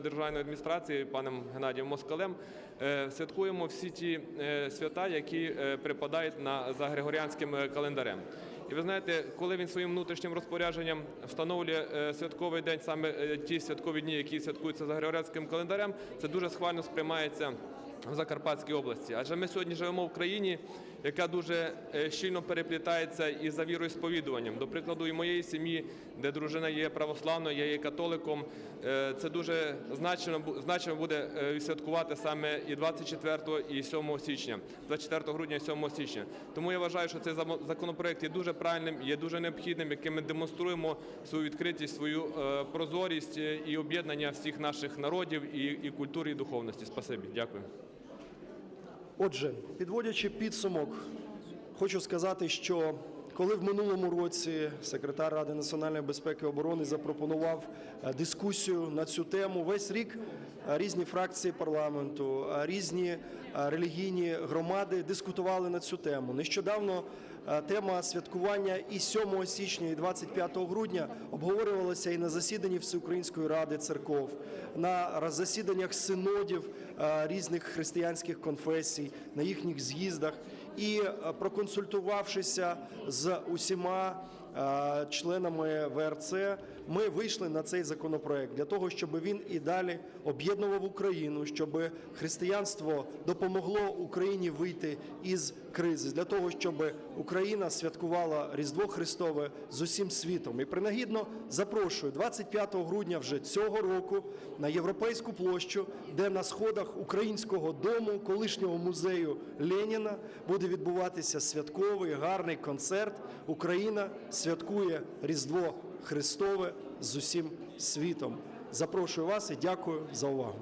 державної адміністрації паном Геннадієм Москалем е, святкуємо всі ті е, свята, які е, припадають на за григоріанським календарем. І ви знаєте, коли він своїм внутрішнім розпорядженням встановлює святковий день, саме ті святкові дні, які святкуються за григоріанським календарем, це дуже схвально сприймається в Закарпатській області. Адже ми сьогодні живемо в країні, яка дуже е, щільно переплітається із за віроісповідуванням. До прикладу, і моєї сім'ї, де дружина є православною, я є католиком, е, це дуже значно, значно буде е, святкувати саме і 24 і 7 січня, 24 грудня і 7 січня. Тому я вважаю, що цей законопроект є дуже правильним, є дуже необхідним, яким ми демонструємо свою відкритість, свою прозорість і об'єднання всіх наших народів і, і культури, і духовності. Спасибі, дякую. Отже, підводячи підсумок, хочу сказати, що коли в минулому році секретар Ради національної безпеки і оборони запропонував е, дискусію на цю тему, весь рік е, різні фракції парламенту, е, різні релігійні громади дискутували на цю тему. Нещодавно тема святкування і 7 січня, і 25 грудня обговорювалася і на засіданні Всеукраїнської ради церков, на засіданнях синодів різних християнських конфесій, на їхніх з'їздах. І е, проконсультувавшися з усіма членами ВРЦ, ми вийшли на цей законопроект для того, щоб він і далі об'єднував Україну, щоб християнство допомогло Україні вийти із кризи, для того, щоб Україна святкувала Різдво Христове з усім світом. І принагідно запрошую 25 грудня вже цього року на європейську площу, де на сходах українського дому, колишнього музею Леніна, буде відбуватися святковий гарний концерт. Україна святкує Різдво Христове з усім світом. Запрошую вас і дякую за увагу.